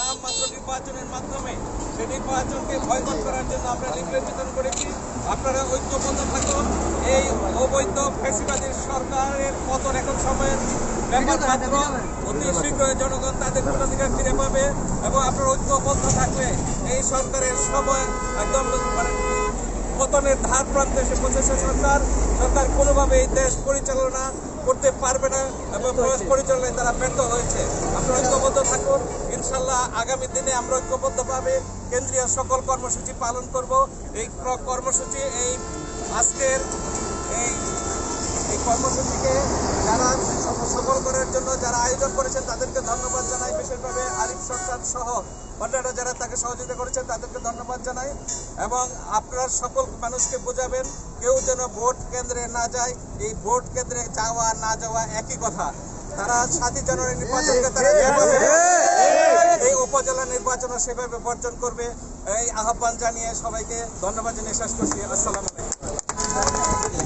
নামমাত্র নির্বাচনের মাধ্যমে সেই নির্বাচনকে ভয়কট করার জন্য আমরা লিফলেট বিতরণ করেছি। আপনারা ঐক্যবদ্ধ থাকুন। এই অবৈধ ফেসিবাদী সরকারের পতন এখন সময়ের ব্যাপার মাত্র। অতি শীঘ্রই জনগণ তাদের ভোটাধিকার ফিরে পাবে এবং আপনারা ঐক্যবদ্ধ থাকলে এই সরকারের সময় একদম মানে পতনের ধার প্রান্তে এসে পৌঁছেছে সরকার। সরকার কোনোভাবে এই দেশ পরিচালনা করতে পারবে না এবং পরিচালনায় তারা ব্যর্থ হয়েছে। আপনারা ঐক্যবদ্ধ থাকুন। আগামী দিনে আমরা ঐক্যবদ্ধভাবে কেন্দ্রীয় সকল কর্মসূচি পালন করব। এই কর্মসূচি এই আজকের এই এই কর্মসূচিকে যারা সফ- সফল করার জন্য যারা আয়োজন করেছেন তাদেরকে ধন্যবাদ জানাই। বিশেষভাবে আরিফ সরকার সহ অন্যান্য যারা তাকে সহযোগিতা করেছেন তাদেরকে ধন্যবাদ জানাই। এবং আপনারা সকল মানুষকে বোঝাবেন কেউ যেন ভোট কেন্দ্রে না যায় এই ভোট কেন্দ্রে যাওয়া না যাওয়া একই কথা। তারা সাতই জানুয়ারি নির্বাচনকে তারা নির্বাচনও সেভাবে বর্জন করবে। এই আহ্বান জানিয়ে সবাইকে ধন্যবাদ জানিয়ে শেষ করছি। আসসালাম আলাইকুম।